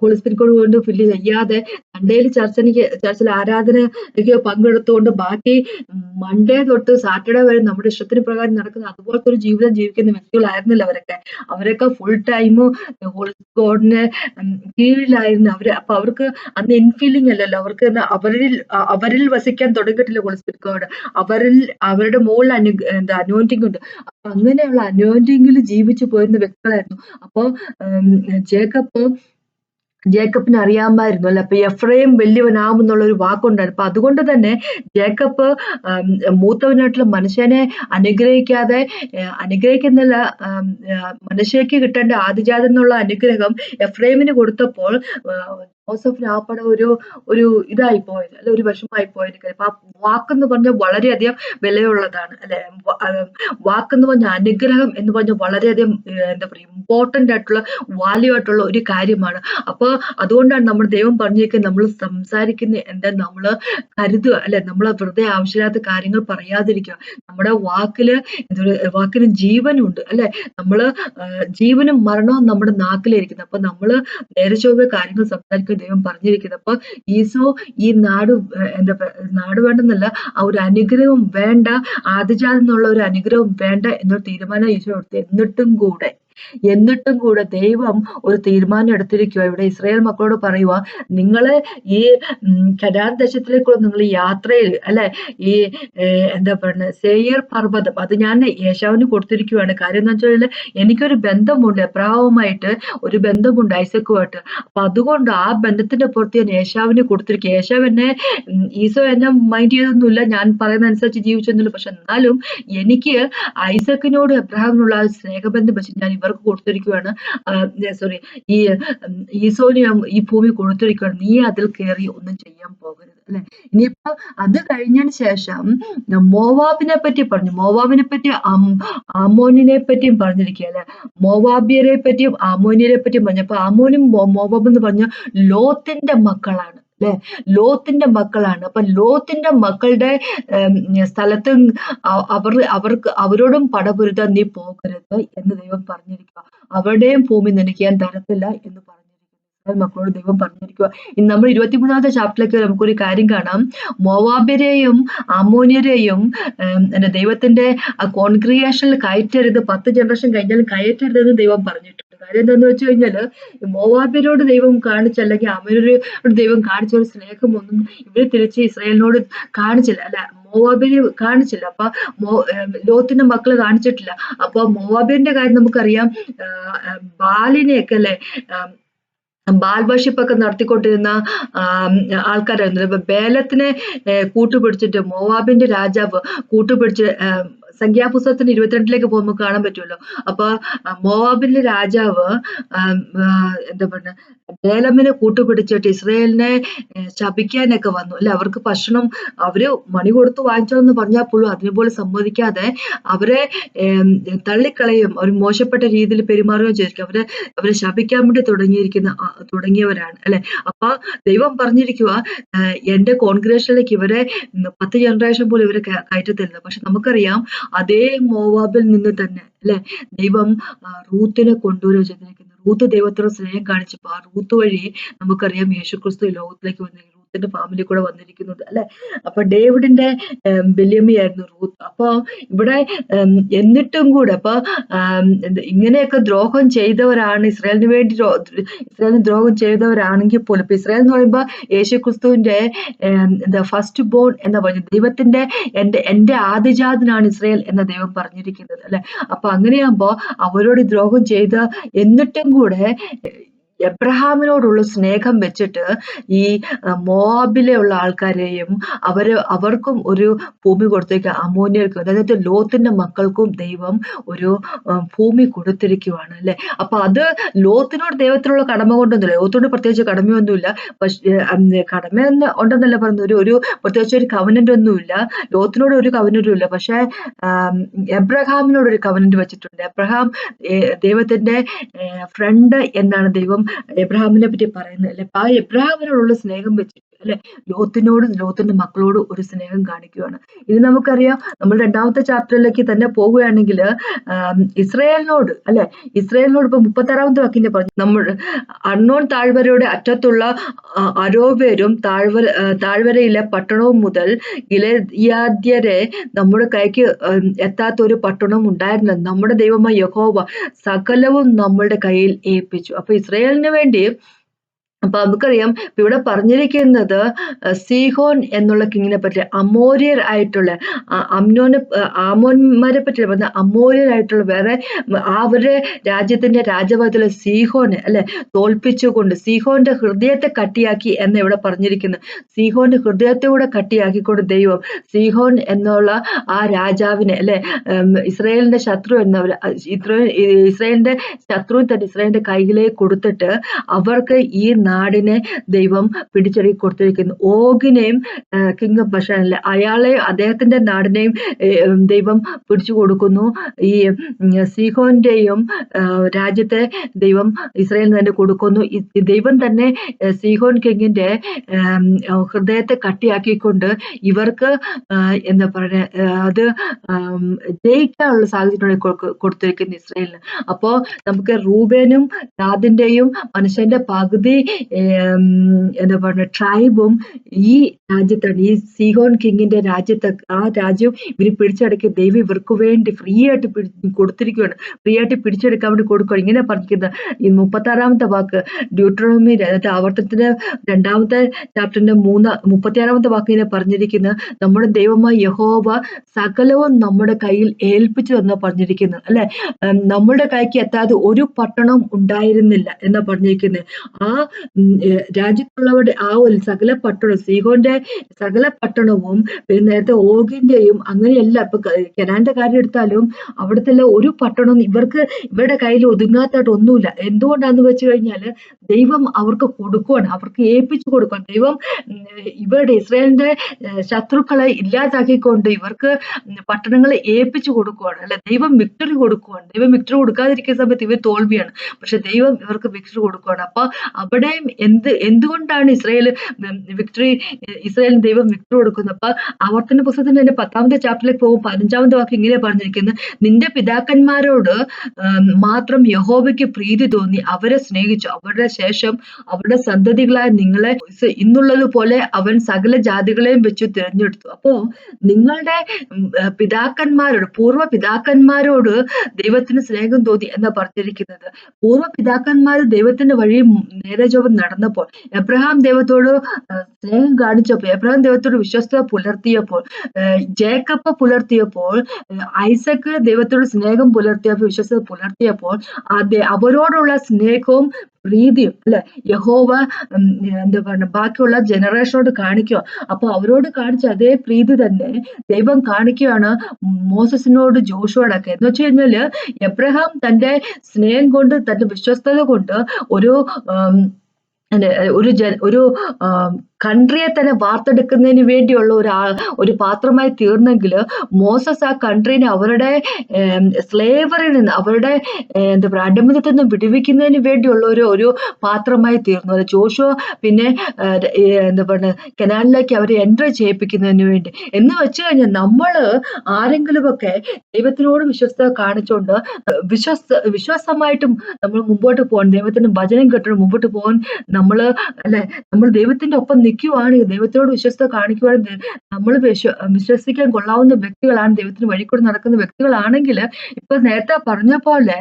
ഹോളിസ്പിൻ കോഡ് കൊണ്ട് ഫില്ല് ചെയ്യാതെ സൺഡേയിൽ ചർച്ചനിക്ക് ചർച്ചിൽ ആരാധനയ്ക്ക് പങ്കെടുത്തുകൊണ്ട് ബാക്കി മൺഡേ തൊട്ട് സാറ്റർഡേ വരെ നമ്മുടെ ഇഷ്ടത്തിന് പ്രകാരം നടക്കുന്ന അതുപോലത്തെ ഒരു ജീവിതം ജീവിക്കുന്ന വ്യക്തികളായിരുന്നില്ല അവരൊക്കെ. അവരൊക്കെ ഫുൾ ടൈം ഗോഡിന് കീഴിലായിരുന്നു അവർ. അപ്പൊ അവർക്ക് അന്ന് ഇൻഫീലിംഗ് അല്ലല്ലോ. അവർക്ക് അവരിൽ അവരിൽ വസിക്കാൻ തുടങ്ങിയിട്ടില്ല ഹോളിസ്പിരിറ്റ് ഗോഡ് അവരിൽ അവരുടെ മുകളിൽ അനു എന്താ അനുവന്റിങ് ഉണ്ട്. അങ്ങനെയുള്ള അനുവന്റിങ്ങിൽ ജീവിച്ചു പോയിരുന്ന വ്യക്തികളായിരുന്നു. അപ്പോ ജേക്കബ് ജേക്കബിന് അറിയാമായിരുന്നു അല്ലെ അപ്പൊ എഫ്രൈം വലിയവനാകും ഒരു വാക്കുണ്ടായിരുന്നു. അപ്പൊ അതുകൊണ്ട് തന്നെ ജേക്കബ് മൂത്തവനായിട്ടുള്ള മനുഷ്യനെ അനുഗ്രഹിക്കാതെ അനുഗ്രഹിക്കുന്നില്ല മനുഷ്യക്ക് കിട്ടേണ്ട ആദിജാതം എന്നുള്ള അനുഗ്രഹം എഫ്രൈമിന് കൊടുത്തപ്പോൾ ജോസഫിന് രാപ്പട ഒരു ഒരു ഇതായി പോയത് അല്ലെ ഒരു വിഷമായി പോയത് അപ്പൊ ആ വാക്കെന്ന് പറഞ്ഞാൽ വളരെയധികം വിലയുള്ളതാണ് അല്ലെ? വാക്കെന്ന് പറഞ്ഞ അനുഗ്രഹം എന്ന് പറഞ്ഞ വളരെയധികം എന്താ പറയുക ഇമ്പോർട്ടന്റ് ആയിട്ടുള്ള വാല്യൂ ആയിട്ടുള്ള ഒരു കാര്യമാണ്. അപ്പൊ അതുകൊണ്ടാണ് നമ്മൾ ദൈവം പറഞ്ഞിരിക്കുന്നത് നമ്മൾ സംസാരിക്കുന്ന എന്താ നമ്മൾ കരുതുക അല്ലെ? നമ്മൾ വെറുതെ ആവശ്യമില്ലാത്ത കാര്യങ്ങൾ പറയാതിരിക്കുക. നമ്മുടെ വാക്കിൽ വാക്കിന് ജീവനുണ്ട് അല്ലെ? നമ്മൾ ജീവനും മരണവും നമ്മുടെ നാക്കിലിരിക്കുന്നത് അപ്പൊ നമ്മൾ നേരെ ചൊവ്വ കാര്യങ്ങൾ സംസാരിക്കുന്ന ദൈവം പറഞ്ഞിരിക്കുന്നത് അപ്പൊ ഈസോ ഈ നാട് എന്താ നാട് വേണ്ടെന്നല്ല ആ ഒരു അനുഗ്രഹം വേണ്ട ആദ്യജാതെന്നുള്ള ഒരു അനുഗ്രഹം വേണ്ട എന്നൊരു തീരുമാനം ഈശോ എടുത്തു. എന്നിട്ടും കൂടെ എന്നിട്ടും കൂടെ ദൈവം ഒരു തീരുമാനം എടുത്തിരിക്കുക ഇവിടെ ഇസ്രായേൽ മക്കളോട് പറയുക നിങ്ങൾ ഈ കനാൻ ദേശത്തിലേക്കുള്ള നിങ്ങൾ യാത്രയിൽ അല്ലെ? ഈ എന്താ പറയുന്നത് സേയർ പർവതം അത് ഞാൻ യേശാവിന് കൊടുത്തിരിക്കുകയാണ് കാര്യം എന്ന് വെച്ചാൽ എനിക്കൊരു ബന്ധമുണ്ട് എബ്രാഹവുമായിട്ട് ഒരു ബന്ധമുണ്ട് ഐസക്കുമായിട്ട്. അപ്പൊ അതുകൊണ്ട് ആ ബന്ധത്തിന്റെ പുറത്ത് ഞാൻ യേശാവിന് കൊടുത്തിരിക്കുക യേശാവ് എന്നെ ഈസോ എന്നെ മൈൻഡ് ചെയ്തൊന്നുമില്ല. ഞാൻ പറയുന്ന അനുസരിച്ച് ജീവിച്ചൊന്നുമില്ല. പക്ഷെ എന്നാലും എനിക്ക് ഐസക്കിനോട് എബ്രാഹിമിനുള്ള സ്നേഹബന്ധം വെച്ച് ഞാൻ ഇവർ അവർക്ക് കൊടുത്തിരിക്കുകയാണ് സോറി ഈ ഈസോന് ഈ ഭൂമി കൊടുത്തിരിക്കുകയാണ് നീ അതിൽ കയറി ഒന്നും ചെയ്യാൻ പോകരുത് അല്ലെ? ഇനിയിപ്പോ അത് കഴിഞ്ഞതിന് ശേഷം മോവാബിനെ പറ്റി പറഞ്ഞു. മോവാബിനെ പറ്റി ആമോനിനെ പറ്റിയും പറഞ്ഞിരിക്കുക അല്ലെ? മോവാബിയരെ പറ്റിയും ആമോനിയരെ പറ്റിയും പറഞ്ഞു. അപ്പൊ ആമോനും മോവാബ് എന്ന് പറഞ്ഞ ലോത്തിന്റെ മക്കളാണ്. അല്ലെ ലോത്തിന്റെ മക്കളാണ്. അപ്പൊ ലോത്തിന്റെ മക്കളുടെ സ്ഥലത്ത് അവർ അവർക്ക് അവരോടും പടപുരുത നീ പോകരുത് എന്ന് ദൈവം പറഞ്ഞിരിക്കുക. അവരുടെയും ഭൂമി നിനക്ക് ഞാൻ തരത്തില്ല എന്ന് പറഞ്ഞിരിക്കുന്നു. മക്കളോട് ദൈവം പറഞ്ഞിരിക്കുക. ഇനി നമ്മൾ ഇരുപത്തിമൂന്നാമത്തെ ചാപ്റ്ററിലേക്ക് നമുക്കൊരു കാര്യം കാണാം. മോവാബിരെയും അമോനിയരെയും ദൈവത്തിന്റെ കോൺക്രിയേഷനിൽ കയറ്റരുത്. പത്ത് ജനറേഷൻ കഴിഞ്ഞാലും കയറ്റരുതെന്ന് ദൈവം പറഞ്ഞിട്ടുണ്ട്. കാര്യം എന്താന്ന് വെച്ച് കഴിഞ്ഞാൽ മോവാബിനോട് ദൈവം കാണിച്ച അല്ലെങ്കിൽ അമരോട് ദൈവം കാണിച്ച ഒരു സ്നേഹമൊന്നും ഇവർ തിരിച്ച് ഇസ്രായേലിനോട് കാണിച്ചില്ല. അല്ല മോവാബിനെ കാണിച്ചില്ല. അപ്പൊ മോ ലോത്തിന്റെ മക്കളെ കാണിച്ചിട്ടില്ല. അപ്പൊ മോവാബിന്റെ കാര്യം നമുക്കറിയാം. ബാലിനെയൊക്കെ അല്ലെ ബാൽ ഒക്കെ നടത്തിക്കൊണ്ടിരുന്ന ആൾക്കാരായിരുന്നു. ബേലത്തിനെ കൂട്ടുപിടിച്ചിട്ട് മോവാബിന്റെ രാജാവ് കൂട്ടുപിടിച്ച് സംഖ്യാപുസ്തകത്തിന് ഇരുപത്തിരണ്ടിലേക്ക് പോകുമ്പോൾ കാണാൻ പറ്റുമല്ലോ. അപ്പൊ മോവാബിലെ രാജാവ് എന്താ പറയുക ബേലമിനെ കൂട്ടുപിടിച്ചിട്ട് ഇസ്രയേലിനെ ശപിക്കാനൊക്കെ വന്നു. അല്ലെ അവർക്ക് ഭക്ഷണം അവർ മണി കൊടുത്ത് വാങ്ങിച്ചോന്ന് പറഞ്ഞാൽ പോലും അതിനുപോലെ സമ്മതിക്കാതെ അവരെ തള്ളിക്കളയും അവർ മോശപ്പെട്ട രീതിയിൽ പെരുമാറുകയും ചെയ്തിരിക്കും. അവരെ അവരെ ശപിക്കാൻ വേണ്ടി തുടങ്ങിയിരിക്കുന്ന തുടങ്ങിയവരാണ്. അല്ലെ അപ്പൊ ദൈവം പറഞ്ഞിരിക്കുക എന്റെ കോൺഗ്രസിലേക്ക് ഇവരെ പത്ത് ജനറേഷൻ പോലും ഇവരെ കയറ്റത്തില്ല. പക്ഷെ നമുക്കറിയാം അതേ മോവാബിൽ നിന്ന് തന്നെ അല്ലെ ദൈവം റൂത്തിനെ കൊണ്ടുവരിക റൂത്ത് ദൈവത്തോട് സ്നേഹം കാണിച്ചപ്പോൾ ആ റൂത്ത് വഴി നമുക്കറിയാം യേശുക്രിസ്തു ലോകത്തിലേക്ക് വന്നു റൂത്തിന്റെ ഫാമിലി കൂടെ വന്നിരിക്കുന്നത് അല്ലെ? അപ്പൊ ഡേവിഡിന്റെ ബെല്യമ്മയായിരുന്നു റൂത്ത്. അപ്പൊ ഇവിടെ എന്നിട്ടും കൂടെ അപ്പൊ ഇങ്ങനെയൊക്കെ ദ്രോഹം ചെയ്തവരാണ് ഇസ്രായേലിന് വേണ്ടി ഇസ്രായേലിന് ദ്രോഹം ചെയ്തവരാണെങ്കിൽ പോലും. ഇപ്പൊ ഇസ്രായേൽ എന്ന് പറയുമ്പോൾ യേശു ക്രിസ്തുവിന്റെ എന്താ ഫസ്റ്റ് ബോൺ എന്ന് പറഞ്ഞു ദൈവത്തിന്റെ എന്റെ എന്റെ ആദിജാതനാണ് ഇസ്രായേൽ എന്ന ദൈവം പറഞ്ഞിരിക്കുന്നത് അല്ലെ? അപ്പൊ അങ്ങനെയാകുമ്പോ അവരോട് ദ്രോഹം ചെയ്ത എന്നിട്ടും കൂടെ എബ്രഹാമിനോടുള്ള സ്നേഹം വെച്ചിട്ട് ഈ മോബിലെ ഉള്ള ആൾക്കാരെയും അവർ അവർക്കും ഒരു ഭൂമി കൊടുത്തേക്ക് അമോനിയർക്കും അതായത് ലോത്തിന്റെ മക്കൾക്കും ദൈവം ഒരു ഭൂമി കൊടുത്തിരിക്കുവാണ് അല്ലെ? അപ്പൊ അത് ലോത്തിനോട് ദൈവത്തിനുള്ള കടമ കൊണ്ടൊന്നുമില്ല. ലോത്തിനോട് പ്രത്യേകിച്ച് കടമയൊന്നുമില്ല. പക്ഷേ കടമ ഉണ്ടെന്നല്ല പറയുന്നത്. ഒരു ഒരു പ്രത്യേകിച്ച് ഒരു കവനന്റ് ഒന്നുമില്ല. ലോത്തിനോട് ഒരു കവനന്റും ഇല്ല. പക്ഷെ എബ്രഹാമിനോട് ഒരു കവനന്റ് വെച്ചിട്ടുണ്ട്. എബ്രഹാം ദൈവത്തിന്റെ ഫ്രണ്ട് എന്നാണ് ദൈവം എബ്രഹാമിനെ പറ്റി പറയുന്നത് അല്ലെ? ആ എബ്രഹാമിനോടുള്ള സ്നേഹം വെച്ചിട്ട് അല്ലെ? ലോത്തിനോട് ലോത്തിന്റെ മക്കളോട് ഒരു സ്നേഹം കാണിക്കുകയാണ് ഇത് നമുക്കറിയാം നമ്മൾ രണ്ടാമത്തെ ചാപ്റ്ററിലേക്ക് തന്നെ പോവുകയാണെങ്കിൽ ഇസ്രയേലിനോട് അല്ലെ? ഇസ്രയേലിനോട് ഇപ്പൊ മുപ്പത്താറാമത്തെ വാക്കിന്റെ പറഞ്ഞു. നമ്മൾ അണ്ണോൺ താഴ്വരയുടെ അറ്റത്തുള്ള അരോപേരും താഴ്വര താഴ്വരയിലെ പട്ടണവും മുതൽ ഇലയാദ്യരെ നമ്മുടെ കൈക്ക് എത്താത്ത ഒരു പട്ടണവും ഉണ്ടായിരുന്നു നമ്മുടെ ദൈവമായ യഹോവ സകലവും നമ്മളുടെ കയ്യിൽ ഏൽപ്പിച്ചു. അപ്പൊ ഇസ്രയേലിന് വേണ്ടി അപ്പൊ നമുക്കറിയാം ഇവിടെ പറഞ്ഞിരിക്കുന്നത് സീഹോൻ എന്നുള്ള കിങ്ങിനെ പറ്റി അമോര്യർ ആയിട്ടുള്ള അമ്നോനെ ആമോന്മാരെ പറ്റി പറഞ്ഞ അമോര്യർ ആയിട്ടുള്ള വേറെ അവരുടെ രാജ്യത്തിന്റെ രാജഭാഗത്തുള്ള സീഹോനെ അല്ലെ തോൽപ്പിച്ചുകൊണ്ട് സീഹോന്റെ ഹൃദയത്തെ കട്ടിയാക്കി എന്ന് ഇവിടെ പറഞ്ഞിരിക്കുന്നു. സീഹോന്റെ ഹൃദയത്തെ കട്ടിയാക്കിക്കൊണ്ട് ദൈവം സീഹോൻ എന്നുള്ള ആ രാജാവിനെ അല്ലെ ഇസ്രയേലിന്റെ ശത്രു എന്നവർ ഇസ്രയേലിന്റെ ശത്രു തന്നെ ഇസ്രയേലിന്റെ കയ്യിലേക്ക് കൊടുത്തിട്ട് അവർക്ക് ഈ നാടിനെ ദൈവം പിടിച്ചെടുക്കി കൊടുത്തിരിക്കുന്നു. ഓഗിനെയും കിങ് ഓഫ് ബഷാനിലെ അയാളെ അദ്ദേഹത്തിന്റെ നാടിനെയും ദൈവം പിടിച്ചു കൊടുക്കുന്നു. ഈ സീഹോന്റെയും രാജ്യത്തെ ദൈവം ഇസ്രയേലിന് തന്നെ കൊടുക്കുന്നു. ദൈവം തന്നെ സീഹോൻ കിങ്ങിന്റെ ഹൃദയത്തെ കട്ടിയാക്കിക്കൊണ്ട് ഇവർക്ക് എന്താ പറയുക അത് ജയിക്കാനുള്ള സാഹചര്യം കൊടുത്തിരിക്കുന്നു ഇസ്രയേലിന്. അപ്പോ നമുക്ക് റൂബേനും ഗാദിന്റെയും മനുഷ്യന്റെ പകുതി എന്താ പറയുക ട്രൈബും ഈ രാജ്യത്താണ്. ഈ സിഹോൺ കിങ്ങിന്റെ രാജ്യത്ത് ആ രാജ്യം ഇവർ പിടിച്ചടക്കി ദൈവം ഇവർക്ക് വേണ്ടി ഫ്രീ ആയിട്ട് കൊടുത്തിരിക്കുകയാണ് ഫ്രീ ആയിട്ട് പിടിച്ചെടുക്കാൻ വേണ്ടി കൊടുക്കുകയാണ് ഇങ്ങനെ പറഞ്ഞിരിക്കുന്ന. ഈ മുപ്പത്താറാമത്തെ വാക്ക് ഡ്യൂട്രോമി ആവർത്തനത്തിന്റെ രണ്ടാമത്തെ ചാപ്റ്ററിന്റെ മൂന്ന് മുപ്പത്തിയാറാമത്തെ വാക്ക് ഇങ്ങനെ പറഞ്ഞിരിക്കുന്നത് നമ്മുടെ ദൈവമായ യഹോവ സകലവും നമ്മുടെ കയ്യിൽ ഏൽപ്പിച്ചു എന്ന് പറഞ്ഞിരിക്കുന്നത് അല്ലെ? നമ്മുടെ കൈക്ക് എത്താതെ ഒരു പട്ടണം ഉണ്ടായിരുന്നില്ല എന്ന് പറഞ്ഞിരിക്കുന്നത് ആ രാജ്യത്തുള്ളവരുടെ ആ ഒരു സകല പട്ടണം സീഹോന്റെ സകല പട്ടണവും പിന്നെ നേരത്തെ ഓഗിന്റെയും അങ്ങനെയല്ല ഇപ്പൊ കെനാന്റെ കാര്യം എടുത്താലും അവിടുത്തെ ഒരു പട്ടണം ഇവർക്ക് ഇവരുടെ കയ്യിൽ ഒതുങ്ങാത്തായിട്ട് ഒന്നുമില്ല. എന്തുകൊണ്ടാന്ന് വെച്ച് കഴിഞ്ഞാൽ ദൈവം അവർക്ക് കൊടുക്കുവാണ് അവർക്ക് ഏൽപ്പിച്ചു കൊടുക്കണം ദൈവം ഇവരുടെ ഇസ്രായേലിന്റെ ശത്രുക്കളെ ഇല്ലാതാക്കിക്കൊണ്ട് ഇവർക്ക് പട്ടണങ്ങളെ ഏൽപ്പിച്ചു കൊടുക്കുവാണ്. അല്ലെ ദൈവം വിക്ടറി കൊടുക്കുവാണ്. ദൈവം വിക്ടറി കൊടുക്കാതിരിക്കുന്ന സമയത്ത് ഇവർ തോൽവിയാണ്. പക്ഷെ ദൈവം ഇവർക്ക് വിക്ടറി കൊടുക്കുവാണ്. അപ്പൊ അവിടെയും എന്ത് എന്തുകൊണ്ടാണ് ഇസ്രായേൽ വിക്ടറി ഇസ്രായേലിന് ദൈവം വിക്ടറി കൊടുക്കുന്നത്? അപ്പൊ ആവർത്തന പുസ്തകത്തിന്റെ തന്നെ പത്താമത്തെ ചാപ്റ്ററിലേക്ക് പോകും പതിനഞ്ചാമത്തെ വാക്ക് ഇങ്ങനെ പറഞ്ഞിരിക്കുന്നത് നിന്റെ പിതാക്കന്മാരോട് മാത്രം യഹോബയ്ക്ക് പ്രീതി തോന്നി അവരെ സ്നേഹിച്ചു. അവരുടെ ശേഷം അവരുടെ സന്തതികളായ നിങ്ങളെ ഇന്നുള്ളത് പോലെ അവൻ സകല ജാതികളെയും വെച്ച് തിരഞ്ഞെടുത്തു. അപ്പോ നിങ്ങളുടെ പിതാക്കന്മാരോട് പൂർവ പിതാക്കന്മാരോട് ദൈവത്തിന് സ്നേഹം തോന്നി എന്ന് പറഞ്ഞിരിക്കുന്നത്. പൂർവ പിതാക്കന്മാർ ദൈവത്തിന്റെ വഴി നേരെ നടന്നപ്പോൾ എബ്രഹാം ദൈവത്തോട് സ്നേഹം കാണിച്ചപ്പോൾ എബ്രഹാം ദൈവത്തോട് വിശ്വസ്ത പുലർത്തിയപ്പോൾ ജേക്കപ്പ പുലർത്തിയപ്പോൾ ഐസക്ക് ദൈവത്തോട് സ്നേഹം പുലർത്തിയപ്പോൾ വിശ്വസ്ത പുലർത്തിയപ്പോൾ അതെ അവരോടുള്ള സ്നേഹവും പ്രീതിയും അല്ലെ? യഹോവ എന്താ പറയുക ബാക്കിയുള്ള ജനറേഷനോട് കാണിക്കുക. അപ്പൊ അവരോട് കാണിച്ച അതേ പ്രീതി തന്നെ ദൈവം കാണിക്കുകയാണ് മോസസിനോട് ജോഷുവോടൊക്കെ. എന്ന് വെച്ച് കഴിഞ്ഞാൽ എബ്രഹാം തന്റെ സ്നേഹം കൊണ്ട് തന്റെ വിശ്വസ്തത കൊണ്ട് ഒരു ഒരു ജ ഒരു കൺട്രിയെ തന്നെ വാർത്തെടുക്കുന്നതിന് വേണ്ടിയുള്ള ഒരു ഒരു പാത്രമായി തീർന്നെങ്കിൽ മോസസ് ആ കൺട്രീനെ അവരുടെ സ്ലേവറിൽ നിന്ന് അവരുടെ എന്താ പറയുക അടിമത്തത്തിൽ നിന്ന് വിടുവിക്കുന്നതിന് വേണ്ടിയുള്ള ഒരു ഒരു പാത്രമായി തീർന്നു. അത് ജോഷോ പിന്നെ എന്താ പറയുക കനാലിലേക്ക് അവരെ എൻട്രി ചെയ്യിപ്പിക്കുന്നതിന് വേണ്ടി. എന്ന് വെച്ച് കഴിഞ്ഞാൽ നമ്മൾ ആരെങ്കിലുമൊക്കെ ദൈവത്തിനോട് വിശ്വസ്ത കാണിച്ചുകൊണ്ട് വിശ്വസ വിശ്വാസമായിട്ടും നമ്മൾ മുമ്പോട്ട് പോകാൻ ദൈവത്തിന്റെ വചനം കേട്ടുകൊണ്ട് മുമ്പോട്ട് പോകാൻ നമ്മൾ അല്ലെ നമ്മൾ ദൈവത്തിന്റെ ഒപ്പം നിൽക്കുവാണ്. ദൈവത്തോട് വിശ്വസ്ത കാണിക്കുവാണ്. നമ്മൾ വിശ്വ വിശ്വസിക്കാൻ കൊള്ളാവുന്ന വ്യക്തികളാണ് ദൈവത്തിന് വഴിക്കൂടെ നടക്കുന്ന വ്യക്തികളാണെങ്കിൽ ഇപ്പൊ നേരത്തെ പറഞ്ഞ പോലെ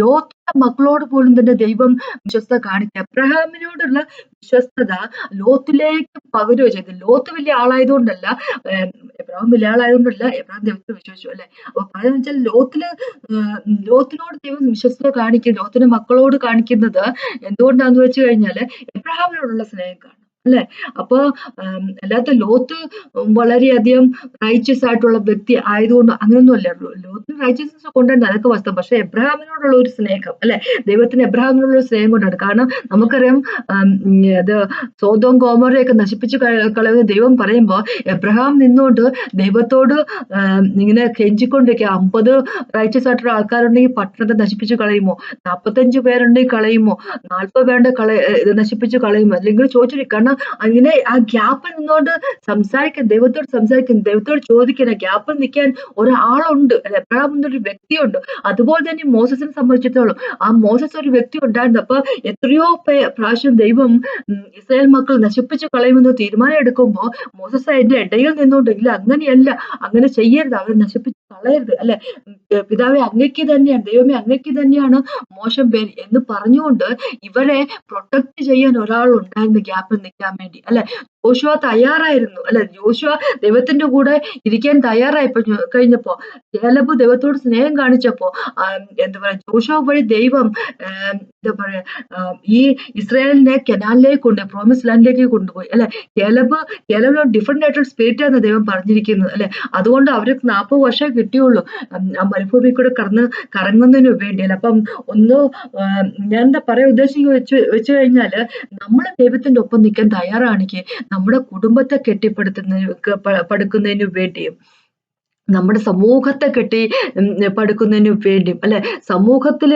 ലോത്ത് മക്കളോട് പോലും തന്നെ ദൈവം വിശ്വസ്ത കാണിക്കുക അബ്രഹാമിനോടുള്ള വിശ്വസ്തത ലോത്തിലേക്ക് പകരുക ചെയ്തു ലോത്ത് വലിയ ആളായതുകൊണ്ടല്ല എബ്രഹാം വലിയ ആളായതുകൊണ്ടല്ല എബ്രഹാം ദൈവത്തിൽ വിശ്വസിച്ചു അല്ലെ? അപ്പൊ പറയുന്നത് വെച്ചാൽ ലോത്തിൽ ലോത്തിനോട് ദൈവം വിശ്വസ്തത കാണിക്കുന്നത് ലോത്തിന്റെ മക്കളോട് കാണിക്കുന്നത് എന്തുകൊണ്ടാന്ന് വെച്ച് കഴിഞ്ഞാൽ എബ്രഹാമിനോടുള്ള സ്നേഹം കാണും. അല്ലെ? അപ്പൊ അല്ലാത്ത ലോത്ത് വളരെയധികം റൈച്ചസ് ആയിട്ടുള്ള വ്യക്തി ആയതുകൊണ്ട് അങ്ങനെയൊന്നും അല്ല ലോത്തിന് റൈച്ചസ്നെസ് കൊണ്ടുണ്ട് അതൊക്കെ വസ്തു പക്ഷെ എബ്രഹാമിനോടുള്ള ഒരു സ്നേഹം അല്ലെ? ദൈവത്തിന് എബ്രഹാമിനോടുള്ള സ്നേഹം കൊണ്ടാണ് കാരണം നമുക്കറിയാം അത് സോതവും കോമറയൊക്കെ നശിപ്പിച്ചു കളയുന്ന ദൈവം പറയുമ്പോൾ എബ്രഹാം നിന്നുകൊണ്ട് ദൈവത്തോട് ഇങ്ങനെ കെഞ്ചിക്കൊണ്ടിരിക്കുക. അമ്പത് റൈച്ചസ് ആയിട്ടുള്ള ആൾക്കാരുണ്ടെങ്കിൽ പട്ടണത്തെ നശിപ്പിച്ച് കളയുമോ? നാൽപ്പത്തഞ്ച് പേരുണ്ടെങ്കിൽ കളയുമോ? നാൽപ്പത് പേരുടെ കള നശിപ്പിച്ചു കളയുമോ? അല്ലെങ്കിൽ ചോദിച്ചിരിക്കും കാരണം അങ്ങനെ ആ ഗ്യാപ്പിൽ നിന്നുകൊണ്ട് സംസാരിക്കാൻ ദൈവത്തോട് സംസാരിക്കാൻ ദൈവത്തോട് ചോദിക്കാൻ ആ ഗ്യാപ്പിൽ നിൽക്കാൻ ഒരാളുണ്ട്. അല്ലെ എപ്പോഴാ ഒരു വ്യക്തിയുണ്ട്. അതുപോലെ തന്നെ മോസസിനെ സംബന്ധിച്ചിടത്തോളം ആ മോസസ് ഒരു വ്യക്തി ഉണ്ടായിരുന്നു അപ്പൊ എത്രയോ പ്രാവശ്യം ദൈവം ഇസ്രായേൽ മക്കൾ നശിപ്പിച്ചു കളയുമെന്ന് തീരുമാനം എടുക്കുമ്പോൾ മോസസ് അതിന്റെ ഇടയിൽ നിന്നുകൊണ്ട് ഇല്ല അങ്ങനെയല്ല അങ്ങനെ ചെയ്യരുത്. അവരെ നശിപ്പിച്ച് കളയരുത്. അല്ലെ? പിതാവെ അങ്ങയ്ക്ക് തന്നെയാണ് ദൈവമേ അങ്ങയ്ക്ക് തന്നെയാണ് മോശം പേര് എന്ന് പറഞ്ഞുകൊണ്ട് ഇവരെ പ്രൊട്ടക്ട് ചെയ്യാൻ ഒരാൾ ഉണ്ടായിരുന്നു ഗ്യാപ്പിൽ നിൽക്കാൻ വേണ്ടി. അല്ലെ? ജോഷുവ തയ്യാറായിരുന്നു. അല്ലെ യോശുവ ദൈവത്തിന്റെ കൂടെ ഇരിക്കാൻ തയ്യാറായപ്പോ കഴിഞ്ഞപ്പോ കേലബ് ദൈവത്തോട് സ്നേഹം കാണിച്ചപ്പോ എന്താ പറയാ യോശുവ വഴി ദൈവം എന്താ പറയാ ഈ ഇസ്രായേലിനെ കെനാലിലേക്ക് കൊണ്ട് പ്രോമിസ് ലാൻഡിലേക്ക് കൊണ്ടുപോയി. അല്ലെ കേലബ് കേലബ് ഡിഫറെന്റ് ആയിട്ടുള്ള സ്പിരിറ്റ് ആണ് ദൈവം പറഞ്ഞിരിക്കുന്നത്. അല്ലെ അതുകൊണ്ട് അവർക്ക് നാൽപ്പത് വർഷം കിട്ടിയുള്ളൂ. ആ മരുഭൂമി കൂടെ കടന്ന് കറങ്ങുന്നതിന് വേണ്ടിയല്ല. അപ്പം ഒന്ന് ഞാൻ എന്താ പറയാ ഉദ്ദേശിക്കുക വെച്ച് വെച്ച് കഴിഞ്ഞാൽ നമ്മൾ ദൈവത്തിന്റെ ഒപ്പം നിൽക്കാൻ തയ്യാറാണെങ്കിൽ നമ്മുടെ കുടുംബത്തെ കെട്ടിപ്പടുത്തുന്നതിന് പടുക്കുന്നതിനു വേണ്ടിയും നമ്മുടെ സമൂഹത്തെ കെട്ടി പടുക്കുന്നതിന് വേണ്ടിയും അല്ലെ? സമൂഹത്തിൽ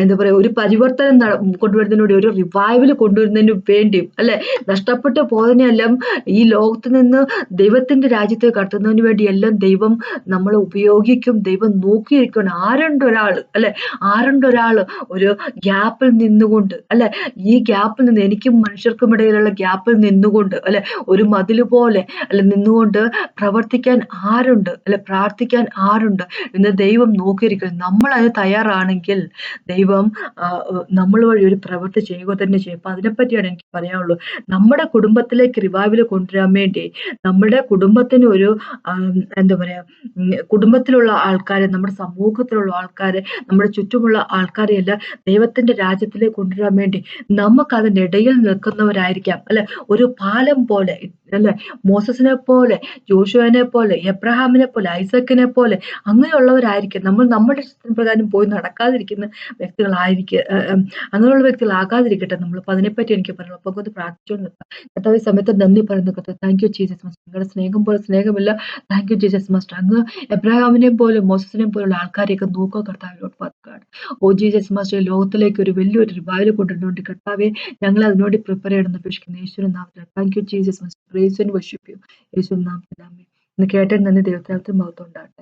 എന്താ പറയുക ഒരു പരിവർത്തനം കൊണ്ടുവരുന്നതിന് വേണ്ടി ഒരു റിവൈവൽ കൊണ്ടുവരുന്നതിന് വേണ്ടിയും അല്ലെ? നഷ്ടപ്പെട്ടു പോയതിനെല്ലാം ഈ ലോകത്ത് നിന്ന് ദൈവത്തിന്റെ രാജ്യത്തെ കടത്തുന്നതിന് വേണ്ടി എല്ലാം ദൈവം നമ്മളെ ഉപയോഗിക്കും ദൈവം നോക്കിയിരിക്കണം ആരുണ്ട് ഒരാൾ അല്ലെ? ആരുണ്ട് ഒരാൾ ഒരു ഗ്യാപ്പിൽ നിന്നുകൊണ്ട് അല്ലെ? ഈ ഗ്യാപ്പിൽ നിന്ന് എനിക്കും മനുഷ്യർക്കും ഇടയിലുള്ള ഗ്യാപ്പിൽ നിന്നുകൊണ്ട് അല്ലെ? ഒരു മതിൽ പോലെ അല്ലെ? നിന്നുകൊണ്ട് പ്രവർത്തിക്കാൻ ആരുണ്ട്? ആരുണ്ട് അല്ലെ പ്രാർത്ഥിക്കാൻ ആരുണ്ട്? എന്ന് ദൈവം നോക്കിയിരിക്കുന്നു. നമ്മൾ അത് തയ്യാറാണെങ്കിൽ ദൈവം നമ്മൾ വഴി ഒരു പ്രവൃത്തി ചെയ്യുക തന്നെ ചെയ്യും. അപ്പൊ അതിനെപ്പറ്റിയാണ് എനിക്ക് പറയാനുള്ളൂ. നമ്മുടെ കുടുംബത്തിലേക്ക് റിവൈവൽ കൊണ്ടുവരാൻ വേണ്ടി നമ്മുടെ കുടുംബത്തിന് ഒരു എന്താ പറയാ കുടുംബത്തിലുള്ള ആൾക്കാരെ നമ്മുടെ സമൂഹത്തിലുള്ള ആൾക്കാരെ നമ്മുടെ ചുറ്റുമുള്ള ആൾക്കാരെ എല്ലാം ദൈവത്തിന്റെ രാജ്യത്തിലേക്ക് കൊണ്ടുവരാൻ വേണ്ടി നമുക്ക് അതിനിടയിൽ നിൽക്കുന്നവരായിരിക്കാം. അല്ലെ ഒരു പാലം പോലെ അല്ലെ മോസസിനെ പോലെ ജോഷുവിനെ പോലെ എബ്രഹാമിനെ പോലെ ഐസക്കിനെ പോലെ അങ്ങനെയുള്ളവരായിരിക്കും. നമ്മൾ നമ്മുടെ ഇഷ്ടത്തിന് പ്രകാരം പോയി നടക്കാതിരിക്കുന്ന വ്യക്തികളായിരിക്കും അങ്ങനെയുള്ള വ്യക്തികളാകാതിരിക്കട്ടെ നമ്മൾ. അപ്പൊ അതിനെപ്പറ്റി എനിക്ക് പറയുള്ളൂ അപ്പൊ അത് പ്രാർത്ഥിച്ചുകൊണ്ട് നിൽക്കാം. കർത്താവ് സമയത്ത് നന്ദി പറയുന്നു. കർത്താവ് താങ്ക് യു ജീസസ് മസ്റ്റർ നിങ്ങളുടെ സ്നേഹം പോലെ സ്നേഹമില്ല. താങ്ക് യു ജീസസ് മസ്റ്റർ അങ്ങ് എബ്രഹാമിനെയും പോലെ മോസസിനെയും പോലുള്ള ആൾക്കാരെയൊക്കെ നോക്കുക കർത്താവിനോട് പറയുകയാണ് ഓ ജീസസ് മാസ്റ്റർ ലോകത്തിലേക്ക് ഒരു വലിയൊരു റിവൈവ് കൊണ്ടുവരുന്നുണ്ട്. കർത്താവെ ഞങ്ങൾ അതിനോട് പ്രിപ്പയർ ചെയ്യണമെന്ന് അപേക്ഷിക്കുന്നു. യേശുവിൻ നാമത്തിൽ. Thank you Jesus master and worship യേശുവിൻ നാമത്തിൽ. ഇന്ന് കേട്ട നന്ദി ദൈവത്തെ മഹത്വം ഉണ്ടാകട്ടെ.